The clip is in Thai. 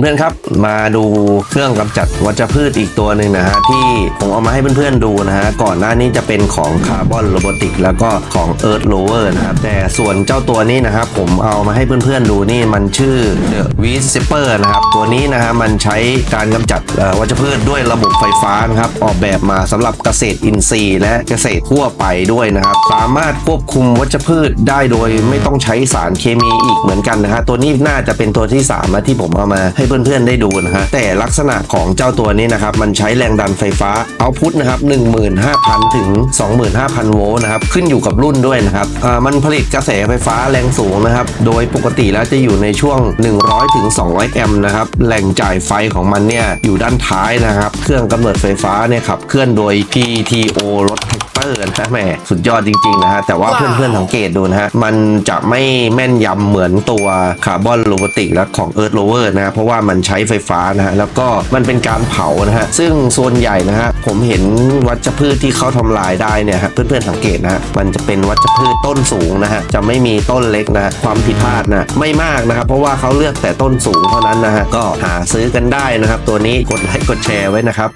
เพื่อนๆครับมาดูเครื่องกำจัดวัชพืชอีกตัวหนึ่งนะฮะที่ผมเอามาให้เพื่อนๆดูนะฮะก่อนหน้านี้จะเป็นของคาร์บอนโรบอติกแล้วก็ของ Earth Rover นะครับแต่ส่วนเจ้าตัวนี้นะครับผมเอามาให้เพื่อนๆดูนี่มันชื่อ The Weed Zipper นะครับตัวนี้นะฮะมันใช้การกำจัดวัชพืชด้วยระบบไฟฟ้านะครับออกแบบมาสำหรับเกษตรอินทรีย์ และเกษตรทั่วไปด้วยนะครับสามารถควบคุมวัชพืชได้โดยไม่ต้องใช้สารเคมีอีกเหมือนกันนะฮะตัวนี้น่าจะเป็นตัวที่3นะที่ผมเอามาใให้เพื่อนๆได้ดูนะฮะแต่ลักษณะของเจ้าตัวนี้นะครับมันใช้แรงดันไฟฟ้าเอาพุทนะครับ15,000 ถึง 25,000 โวลต์นะครับขึ้นอยู่กับรุ่นด้วยนะครับมันผลิตกระแสไฟฟ้าแรงสูงนะครับโดยปกติแล้วจะอยู่ในช่วง 100 ถึง 200 แอมป์นะครับแหล่งจ่ายไฟของมันเนี่ยอยู่ด้านท้ายนะครับเครื่องกำเนิดไฟฟ้าเนี่ยขับเคลื่อนโดย PTO รถ นะแหมสุดยอดจริงๆนะฮะแต่ว่าเพื่อนๆสังเกตดูนะฮะมันจะไม่แม่นยำเหมือนตัวคาร์บอนโรบอติกและของ Earth Rover นะฮะเพราะว่ามันใช้ไฟฟ้านะฮะแล้วก็มันเป็นการเผานะฮะซึ่งส่วนใหญ่นะฮะผมเห็นวัชพืชที่เขาทำลายได้เนี่ยฮะเพื่อนๆสังเกตนะฮะมันจะเป็นวัชพืชต้นสูงนะฮะจะไม่มีต้นเล็กนะฮะความผิดพลาดนะไม่มากนะครับเพราะว่าเขาเลือกแต่ต้นสูงเท่านั้นนะฮะก็หาซื้อกันได้นะครับ ตัวนี้กดไลค์กดแชร์ไว้นะครับ